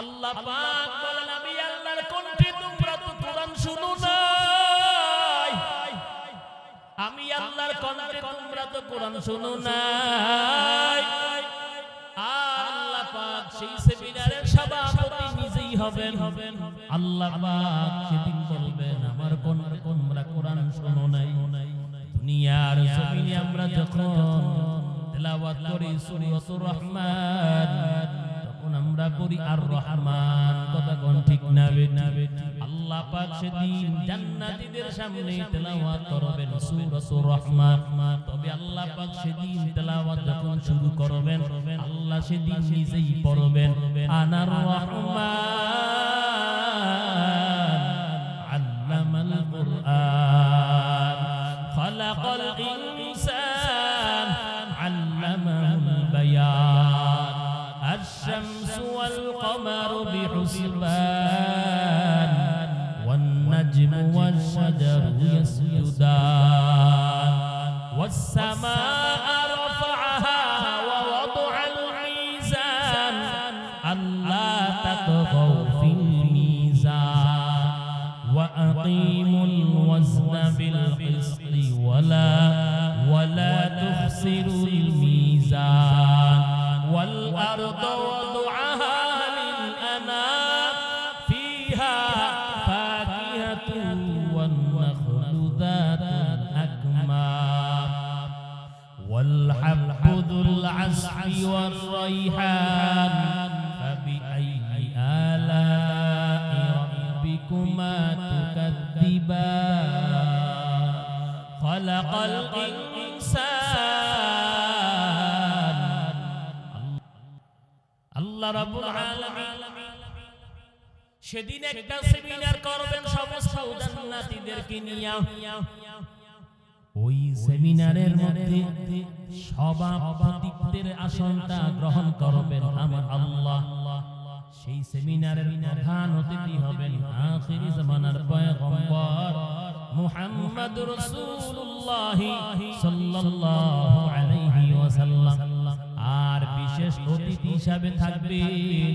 আল্লাহ পাক বলেন, আমি আল্লাহর কণ্ঠে তোমরা তো কোরআন শুনো নাই। আমি আল্লাহর কণ্ঠে তোমরা তো কোরআন শুনো নাই। আল্লাহ পাক সেই সেমিনারের সভাপতি নিজেই হবেন। হবেন আল্লাহ পাক সেদিন বলবেন, আমার তোমরা কোরআন শোনো নাই। দুনিয়ার জমিনে আমরা যখন তেলাওয়াত করি সূরাতুর রহমান। আমরা করি আর রহমান কথা কোন ঠিক না আল্লাহ পাক সেদিন জান্নাতীদের সামনে তেলাওয়াত করবেন, সূরাতুর রহমান। তবে আল্লাহ পাক সেদিন তেলাওয়াত যখন শুরু করবেন, আল্লাহ সেদিন নিজেই পড়বেন, আনার রহমান। يسجدان والسماء رفعها ووضع الميزان ألا تطغوا في الميزان. وأقيموا الوزن بالقسط ولا ولا تخسروا সেদিন একটা সেমিনার করবেন সমস্ত জান্নাতীদেরকে নিয়ে। ওই সেমিনারের মধ্যে সভাপতিত্বের আসনটা গ্রহণ করবেন আমার আল্লাহ। সেই সেমিনারের প্রধান অতিথি হবেন আখিরি জামানার পয়গম্বর মুহাম্মদ রাসূলুল্লাহ সাল্লাল্লাহু আলাইহি ওয়াসাল্লাম। আর বিশেষ অতিথি হিসাবে থাকবেন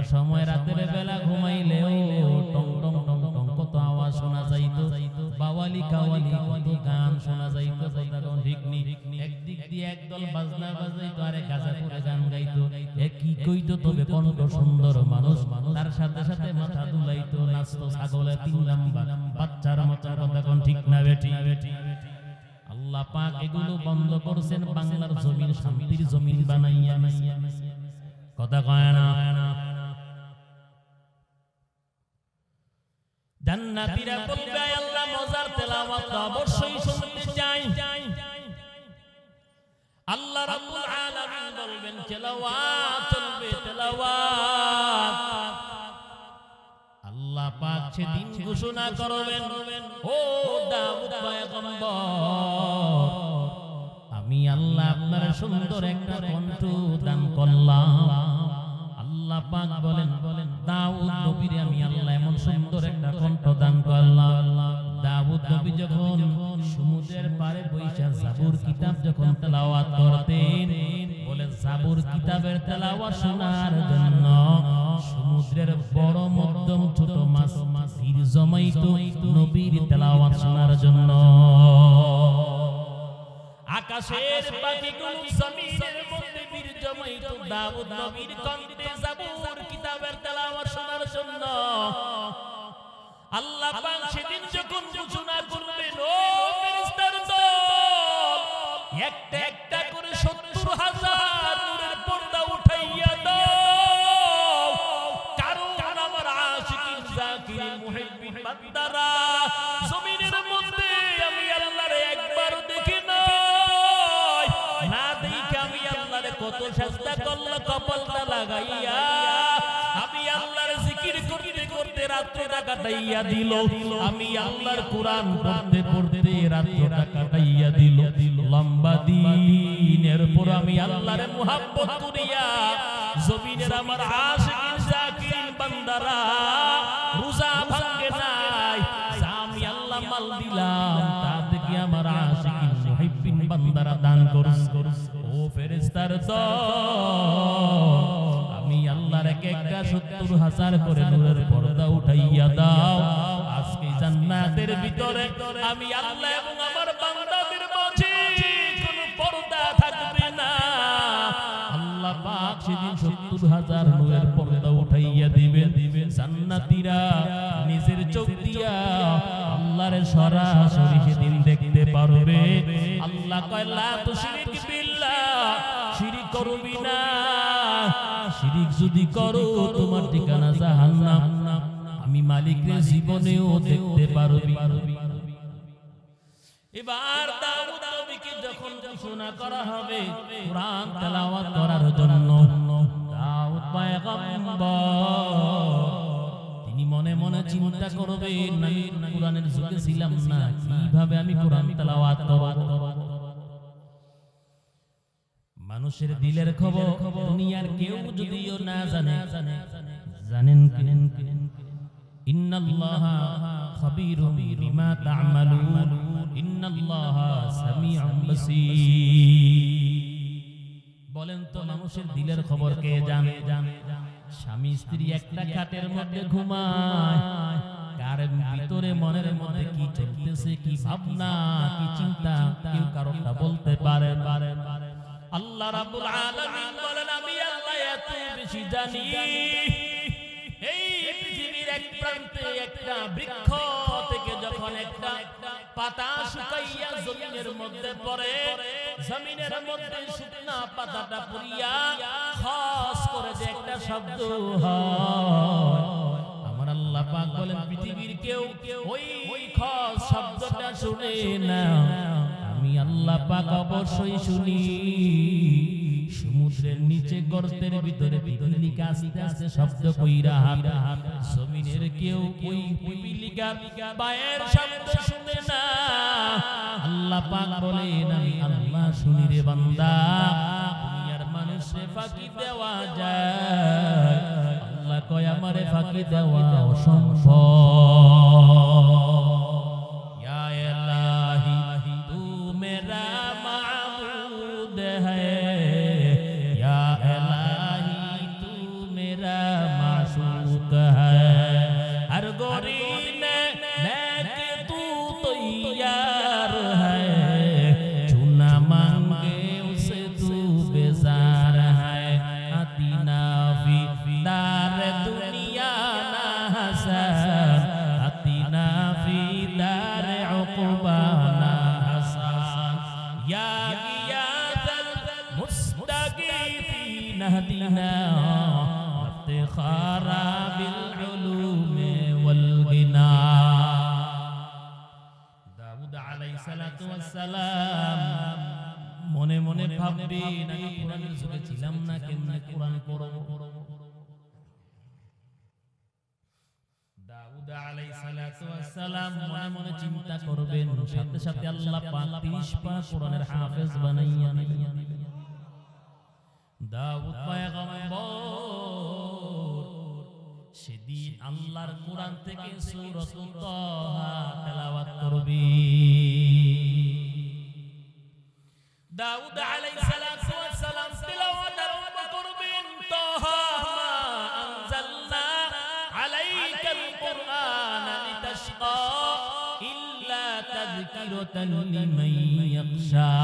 একটা সময় রাতের বেলা ঘুমাইলেও গান শোনা মাথা নাচতো ঠিক না বেটি আল্লাহ পাক এগুলো বন্ধ করছেন বাংলার জমিন, শান্তির জমিন বানাইয়া কথা কয় না? জান্নাতীরা বলবে আল্লাহ, মজার তেলাওয়াত অবশ্যই শুনতে চাই। আল্লাহ রাব্বুল আলামিন বলবেন, তেলাওয়াত চলবে তেলাওয়াত। আল্লাহ পাক সেদিন ঘোষণা করবেন, ও দাউদ পয়গম্বর, আমি আল্লাহ আপনার সুন্দর একটা কণ্ঠ দান করলাম। আল্লাহ পাক বলেন দাউদ নবীরে আমি আল্লাহ এমন সুন্দর একটা কণ্ঠ দান করলাম। দাউদ নবী যখন সমুদ্রের পারে বৈশা জাবুর কিতাব যখন তেলাওয়াত করতেন বলে জাবুর কিতাবের তেলাওয়াত শোনার জন্য সমুদ্রের বড় মধ্যম ছোট মাছ মাছির জমাইতো নবীর তেলাওয়াত শোনার জন্য। আকাশের পাখিগুলো জমিনের মধ্যে বীর তো দাউদ নবীর কণ্ঠে জাবুর কিতাবের তেলাওয়াত শোনার জন্য। আল্লাহ পাক সেদিন যখন ঘোষণা করবেন ও ফেরেশতার দল, একটা আমি আল্লাহর কত চেষ্টা করল কপালটা লাগাইয়া আমি আল্লাহর কাটাইয়া দিল। আমি আল্লাহর কোরআন পড়তে পড়তে রাত্রটা কাটাইয়া দিল। লম্বা দিনের পর আমি আল্লাহরে মুহাব্বত করিয়া, জমিনের আমার আশিকিন জাকিরিন বান্দারা রোজা ভাঙে নাই। আমি আল্লাহ মাল দিলাম, তা থেকে আমার আশিকিন মুহিব্বিন বান্দারা দান করুন ও ফেরেশতার দল। আমি আল্লাহর এক একটা সত্তর হাজার করে নূরের পর্দা উঠাইয়া দাও। আজকে জান্নাতের ভিতরে আমি আল্লাহ এবং আমার বান্দাদের মাঝে কোনো পর্দা থাকবে না। আল্লাহ পাক সেদিন সত্তর হাজার নূরের পর্দা উঠাইয়া দিবেন। জান্নাতীরা নিজের চোখ দিয়া আল্লাহর সরাসরি সেদিন দেখতে পারবে। আল্লাহ কয় লা তুশরিক বিল্লাহ শিরিক করবি না। শিরিক যদি করো তোমার ঠিকানা জাহান্নাম। আমি মালিকের জীবনেও দেখতে পারবি। এবার দাউদ নবীকে যখন ঘোষণা করা হবে কোরআন তেলাওয়াত করার জন্য দাউদ পয়গম্বর মনে মনে চিন্তা করবেন আমি কোরআনের যুগে ছিলাম না কীভাবে আমি কোরআন তেলাওয়াত করব? মানুষের দিলের খবর দুনিয়ার কেউ যদিও না জানে। জানেন কিনেন ইন্নাল্লাহা খাবীরুম বিমা তা'মালুন। ইন্নাল্লাহা সামিউম বাসীর। বলেন তো মানুষের দিলের খবর কে জানে জানে? স্বামী স্ত্রী একটা খাটের মধ্যে ঘুমায়। কার ভিতরে মনের মধ্যে কি চলতেছে কি ভাবনা কি চিন্তা কেউ কারণটা বলতে পারে পারে আল্লাহ রাব্বুল আলামিন বলেন আমি আল্লাহ এত বেশি জানি। এই পৃথিবীর এক প্রান্তে একটা বৃক্ষ থেকে যখন একটা পাতা শুকাইয়া জমিনের মধ্যে পড়ে, জমিনের মধ্যে শুকনা পাতাটা পুরিয়া খস করে যে একটা শব্দ আমার পৃথিবীর কেউ ওই ওই খস শব্দটা শুনে না। আমি আল্লাহ পাক অবশ্যই শুনি। সমুদ্রের নিচে গর্তের ভিতরে পিপিলিকা আস্তে আস্তে শব্দ কইরা হাঁটা। জমিনের কেউ ওই পিপিলিকার পায়ের শব্দ শুনে না। আল্লাহ পাক বলেন, আমি আল্লাহ শুনি রে বান্দা, দুনিয়ার মানুষে ফাঁকি দেওয়া যায়। আল্লাহ কয়, আমারে ফাঁকি দেওয়া অসম্ভব। কোরআনের না কেমনে কোরআন পড়ব। দাউদ আলাইহিস সালাতু ওয়াস সালাম মনে মনে চিন্তা করবেন সাথে সাথে আল্লাহ পাক 30 পা কোরআনের হাফেজ বানাইয়া নিলেন দাউদ পয়গম্বর সেদিন আল্লাহর কোরআন থেকে সূরাতুল তাহা তেলাওয়াত করবে। দাউদ আলাইহিস সালাতু ওয়াস সালাম তেলাওয়াত القرآن لتشقى إلا تذكرة لمن يخشى.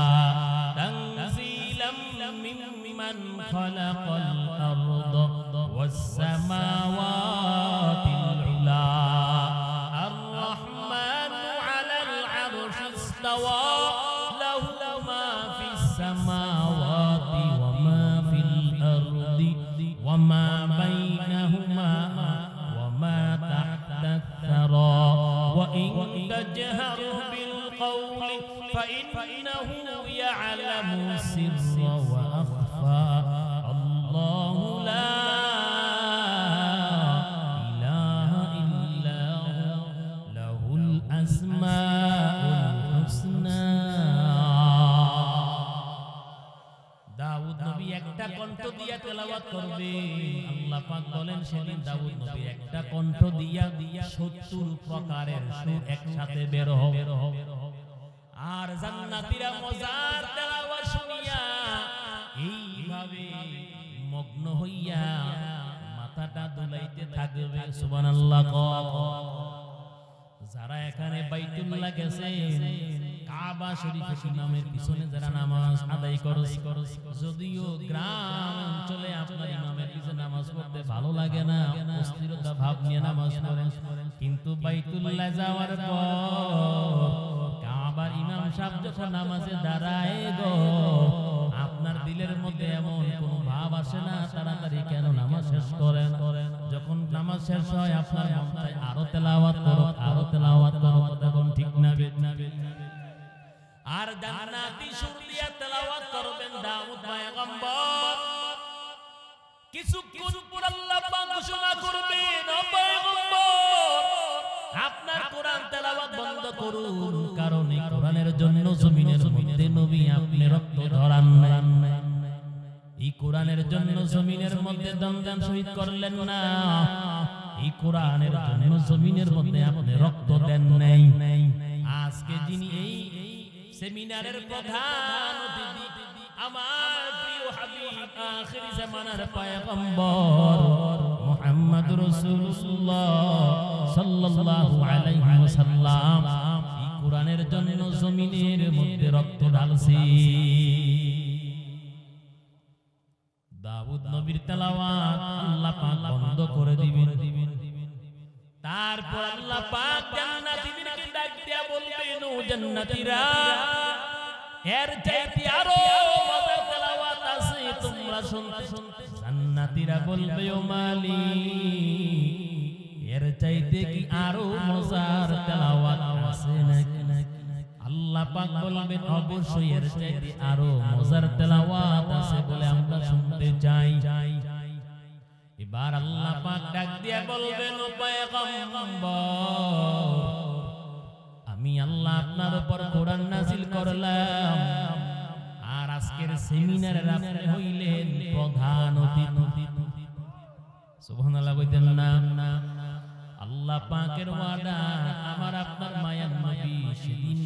تنزيلا ممن خلق الأرض والسماوات القول, فإنه يعلم السر وأخفى. الله لا إله إلا هو, له الأسماء الحسنى. দাউদ নবী একটা কণ্ঠ দিয়া তেলাওয়াত করবে। আল্লাহ পাক বলেন সেদিন দাউদ নবী একটা কণ্ঠ দিয়া দিয়া সত্তর প্রকারের সুর একসাথে বের হবে। আর জান্নাতীরা মজার তেলাওয়াত শুনিয়া এইভাবে মগ্ন হইয়া মাথাটা দুলাইতে থাকবে সুবহানাল্লাহ যারা এখানে বাইতুল্লাহ গেছে কাবা শরীফ ইমামের পিছনে যারা নামাজ আদায় করো যদিও গ্রাম অঞ্চলে আপনার ইমামের পিছনে নামাজ পড়তে ভালো লাগে না অস্থিরতা ভাব নিয়ে নামাজ পড়েন। কিন্তু বাইতুল্লাহ যাওয়ার পর কাবার ইমাম সাহেব যখন নামাজে দাঁড়ায় গো, আপনার দিলের মধ্যে এমন কোন ভাব আসে না, তাড়াতাড়ি কেন নামাজ শেষ করেন? যখন নামাজ শেষ হয়, আপনার মন আরও তেলাওয়াত করো, আরও তেলাওয়াত করো তখন ঠিক না বেদ না বেদ আর জান্নাতি সুর দিয়া তেলাওয়াত করবেন দাউদ পয়গম্বর। কিছুক্ষণ পর আল্লাহ পাক ঘোষণা করবেন, ও পয়গম্বর, আপনার কোরআন তেলাওয়াত বন্ধ করুন। আপনি রক্ত ধরান এই কোরআনের জন্য জমিনের মধ্যে দমদান শহীদ করলেন না। এই কোরআনের জন্য জমিনের মধ্যে আপনি রক্ত দেন নাই। আজকে যিনি এই সেমিনারের প্রধান আমার প্রিয় হাবিব, আখিরি জামানার পয়গম্বর মুহাম্মদ রাসূলুল্লাহ সাল্লাল্লাহু আলাইহি ওয়াসাল্লাম। কোরআনের জন্য জমিনের মধ্যে রক্ত ঢালছি। দাউদ নবীর তেলাওয়াত আল্লাহ পাক বন্ধ করে দিবেন। তারপর আল্লাহ পাক জান্নাতীদেরকে ডাক দিয়া বলবেন, ও জান্নাতীরা, এর চাইতে আরও মজার তেলাওয়াত আছে, তোমরা শুনতে শুনতে। জান্নাতীরা বলবে, ও মালিক, এর চাইতে কি আরও মজার তেলাওয়াত আল্লাহ পাক বলবেন, অবশ্যই এর চাইতে আরও মজার তেলাওয়াত আছে বলে আমরা শুনতে চাই। এবার আল্লাহ পাক ডাক দিয়ে বলবেন আমি আল্লাহ আপনার উপর কোরআন নাজিল করলাম। আর আজকের সেমিনারের আপনি হইলেন প্রধান অতিথি। সুবহানাল্লাহ কইতেন না। আল্লাহ পাকের ওয়াদা আমার আপনার মায়ার নবী সেদিন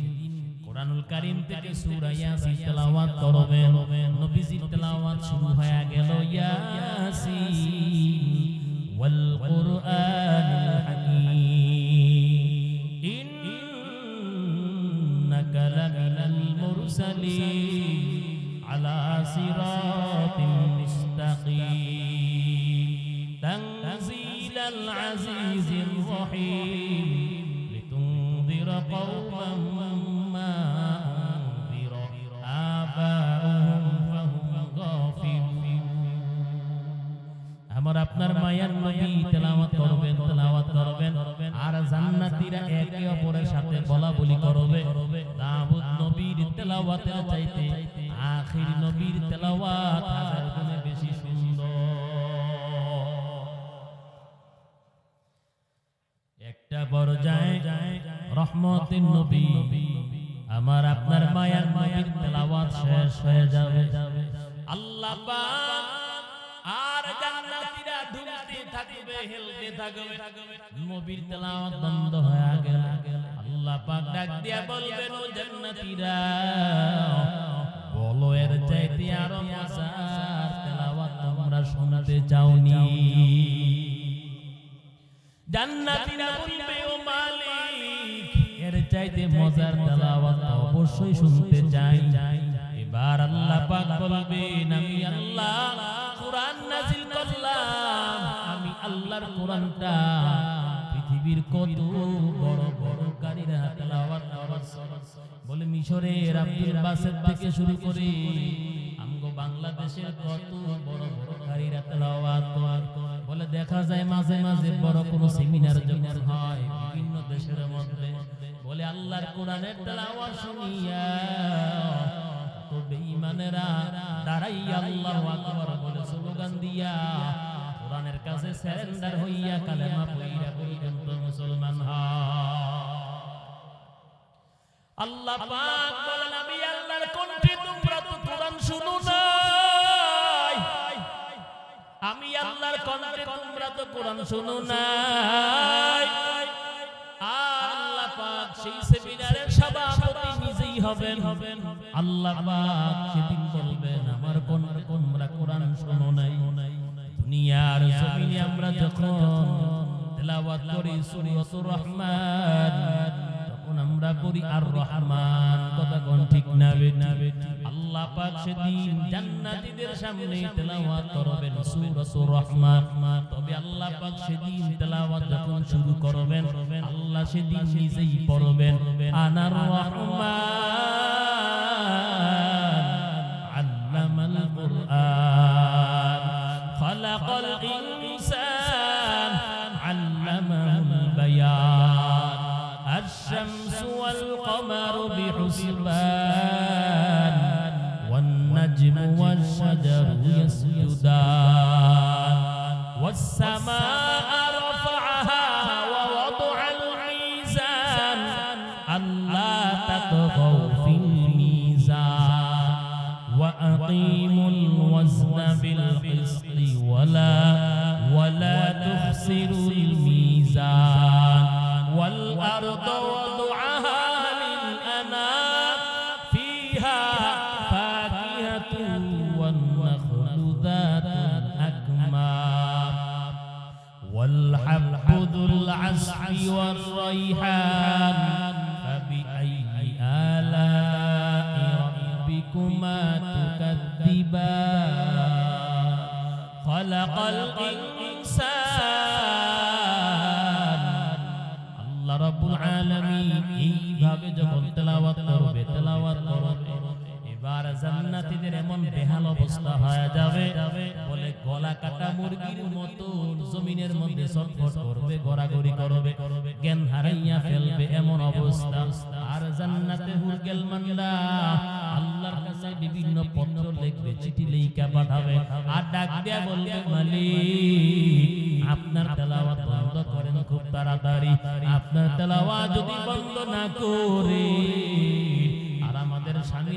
কোরআনুল কারীম থেকে সূরা ইয়াসিন তেলাওয়াত করবেন। নবীজি তেলাওয়াত শুরু হয়ে গেল ইয়াসিন ওয়াল কোরআনুল হাকীম ইন্নাকা লামিনাল মুরসালিন আলা সিরাতিন মুস্তাকিম। তানজিলাল আজিজিল الرحيم لتنذر قوما ما أنذر آباؤهم فهم غافلون আমার আপনার মায়ার নবী তেলাওয়াত করবেন তেলাওয়াত করবেন আর জান্নাতীরা একে অপরের সাথে বলা বলি করবে দাউদ নবীর তেলাওয়াতের চাইতে আখির নবীর তেলাওয়াত হাজার পর্যায়ে রহমতের নবী। আমার আপনার মায়ার নবীর তেলাওয়াত শেষ হয়ে যাবে। আল্লাহ আর জান্নাতীরা ঢুকতে থাকবে, হেলতে থাকবে। নবীর তেলাওয়াত বন্ধ হয়ে গেল। আল্লাহ পাক ডাক দিয়া বলবেন ও জান্নাতীরা, বলো এর চাইতে আরও মজার তেলাওয়াত তোমরা শুনতে চাওনি। জান্নাতীরা বলবে ও মালিক। এর চাইতে মজার তেলাওয়াত অবশ্যই শুনতে চাই। এবার আল্লাহ পাক বলবেন আমি আল্লাহ কোরআন নাজিল করলাম। আমি আল্লাহর কোরআনটা পৃথিবীর কত বড় বড় কারীরা তেলাওয়াত বলে মিশরের আব্দুল বাসের থেকে শুরু করে আমগো বাংলাদেশের কত বড় বড় কারীরা তেলাওয়াত বলে দেখা যায় মাঝে মাঝে বড় কোনো সেমিনার যখন হয়, বিভিন্ন দেশের মধ্যে। বলে আল্লাহর কোরআনের তেলাওয়াত শুনিয়া তো বেঈমানেরা দাঁড়াইয়া আল্লাহু আকবার বলে স্লোগান দিয়া, কোরআনের কাছে সারেন্ডার হইয়া কালেমা পড়িয়া পর্যন্ত মুসলমান হয়। আল্লাহ পাক আমি আল্লাহর কণ্ঠে তোমরা তো কোরআন শুনো নাই। আল্লাহ পাক সেই সেমিনারের সভাপতি নিজেই হবেন। হবেন আল্লাহ পাক সেদিন বলবেন, আমার কোন তোমরা কোরআন শোনো নাই। দুনিয়ার জমিনে আমরা যখন তেলাওয়াত করি, সূরাতুর রহমান আমরা করি আর রহমান। কথা কোন ঠিক না আল্লাহ পাক সেদিন জান্নাতীদের সামনে তেলাওয়াত করবেন সূরাতুর রহমান। তবে আল্লাহ পাক সেদিন তেলাওয়াত যখন শুরু করবেন আল্লাহ সেদিন নিজেই পড়বেন। আনার রহমান। يسجدان والسماء رفعها ووضع الميزان ألا تطغوا في الميزان. وأقيموا الوزن بالقسط ولا ولا تخسروا فبأي آلاء ربكما تكذبان خلق الإنسان আল্লাহ রাব্বুল আলামিন এইভাবে যখন তেলাওয়াত করবে তেলাওয়াত করবে এবার জান্নাতীদের এমন বেহাল অবস্থা হয়ে যাবে বলে গলা কাটা মুরগির মতো জমিনের মধ্যে ছটফট করবে, গড়াগড়ি করবে, জ্ঞান হারাইয়া ফেলবে এমন অবস্থা। আর জান্নাতে হুরগেল মান্ডা আল্লাহর কাছে বিভিন্ন পত্র লিখবে, চিঠি লেখা পাঠাবে আর ডাক দিয়া বলবে, মালিক, আপনার তেলাওয়াত বন্ধ করেন খুব তাড়াতাড়ি। আপনার তেলাওয়াত যদি বন্ধ না করে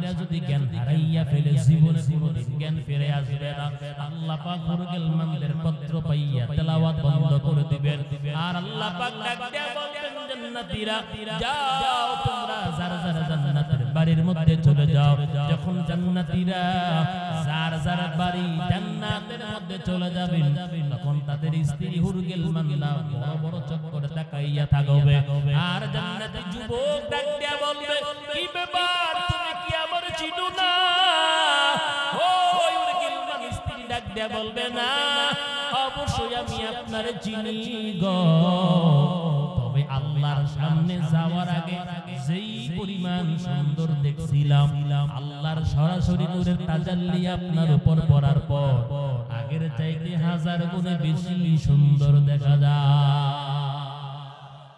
আমাদের যদি জ্ঞান হারাইয়া ফেলে, জীবনে কোনোদিন জ্ঞান ফিরে আসবে না। আল্লাহ পাক হুরগেল মানদের পত্র পাইয়া তেলাওয়াত বন্ধ করে দিবেন। আর আল্লাহ পাক ডাক দিয়া বলবেন, জান্নাতীরা, যাও তোমরা যারা যারা জান্নাতের বাড়ির মধ্যে চলে যাও। যখন জান্নাতীরা যার যার বাড়ি জান্নাতের মধ্যে চলে যাবেন, তখন তাদের স্ত্রী হুরগেল মান্না বড় বড় চোখ করে তাকাইয়া থাকবে। আর জান্নাতি যুবক ডাক দিয়া বলবে, কি ব্যাপার? চিনো না। ও হুরগেল মান স্ত্রী ডাক দিয়া বলবে না, অবশ্যই আমি আপনার চিনি গো। তবে আল্লাহর সামনে যাওয়ার আগে যেই পরিমাণ সুন্দর দেখছিলাম, আল্লাহর সরাসরি নূরের তাজাল্লি আপনার উপর পড়ার পর, আগের চাইতে হাজার গুণে বেশি সুন্দর দেখা যায়।